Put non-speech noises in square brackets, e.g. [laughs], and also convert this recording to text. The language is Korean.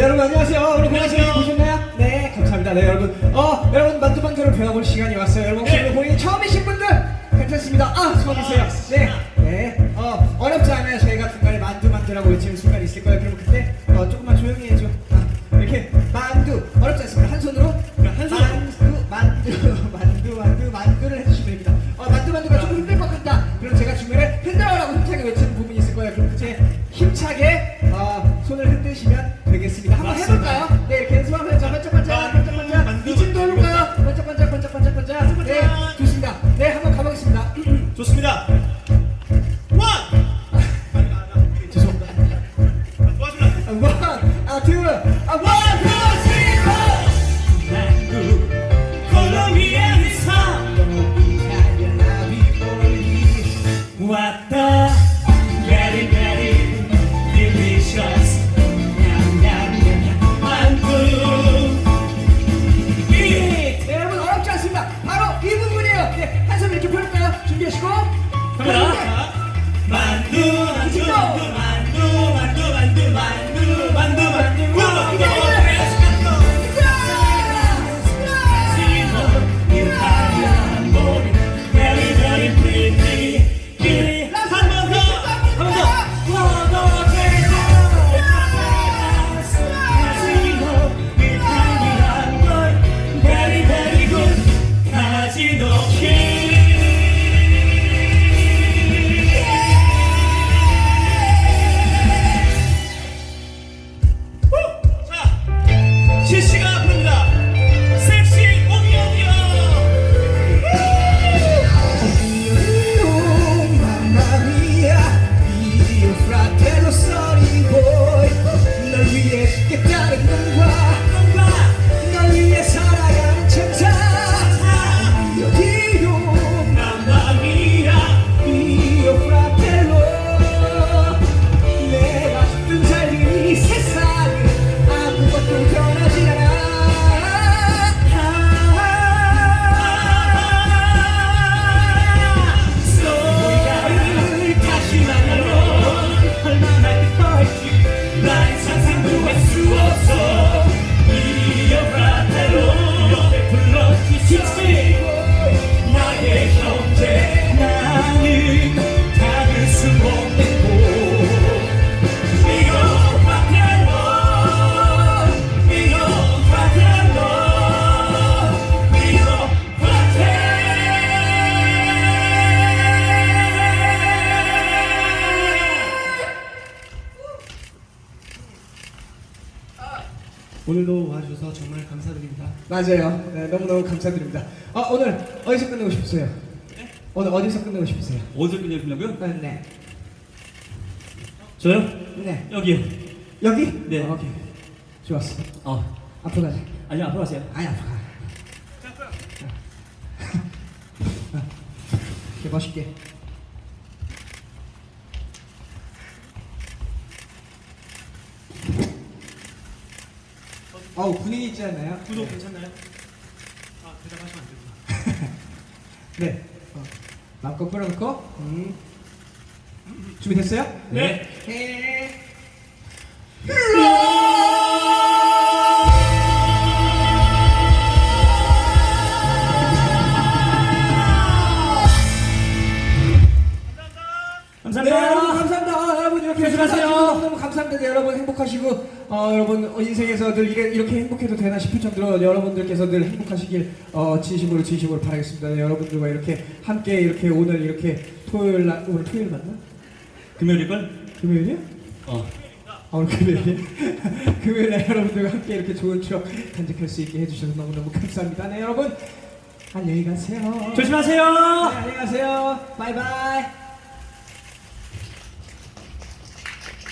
네, 여러분 안녕하세요. 오늘 공연을 보셨나요? 네, 감사합니다. 네, 여러분. 어, 여러분 만두만두를 배워볼 시간이 왔어요. 여러분 혹시 오늘 공연이 처음이신 분들 괜찮습니다. 아, 처음이세요. 네, 네. 어, 어렵지 않아요. 저희가 중간에 만두만두라고 외치는 순간이 있을 거예요. 그럼 그때 여러분 어렵지 않습니다. 바로 이 부분이에요. 네, 한손 이렇게 펼까요? 준비하시고. 갑니다. 오늘도 와주셔서 정말 감사드립니다. 맞아요. 네, 너무너무 감사드립니다. 아, 오늘 어디서 끝내고 싶으세요? 오늘 어디서 끝내고 싶으세요? 어디서 끝내주려고요? 네, 네. 저요? 네. 여기요 여기? 네. 어, 오케이. 좋았어. 어 앞으로 가자. 아니요 앞으로 가세요 아니, 앞으로 가. [laughs] 이렇게 멋있게. 어우, 분위기 있지 않나요? 구독 네. 괜찮나요? 아 대답하시면 안 되구나 [laughs] 네. 어. 마음껏 끌어놓고. 음. 준비됐어요? 네. 네. 네, 감사합니다. 여러분. 해주셔서 너무 감사합니다. 네, 여러분 행복하시고 어, 여러분 어, 인생에서 늘 이래, 이렇게 행복해도 되나 싶을 정도로 여러분들께서 늘 행복하시길 어, 진심으로 진심으로 바라겠습니다. 네, 여러분들과 이렇게 함께 이렇게 오늘 이렇게 토요일 날 오늘 토요일 맞나? 금요일일걸? 금요일이야? 어 아, 오늘 금요일이야? [laughs] 금요일에 여러분들과 함께 이렇게 좋은 추억 간직할 수 있게 해주셔서 너무너무 감사합니다. 네 여러분 안녕히 가세요. 조심하세요 네, 안녕히 가세요. 바이바이.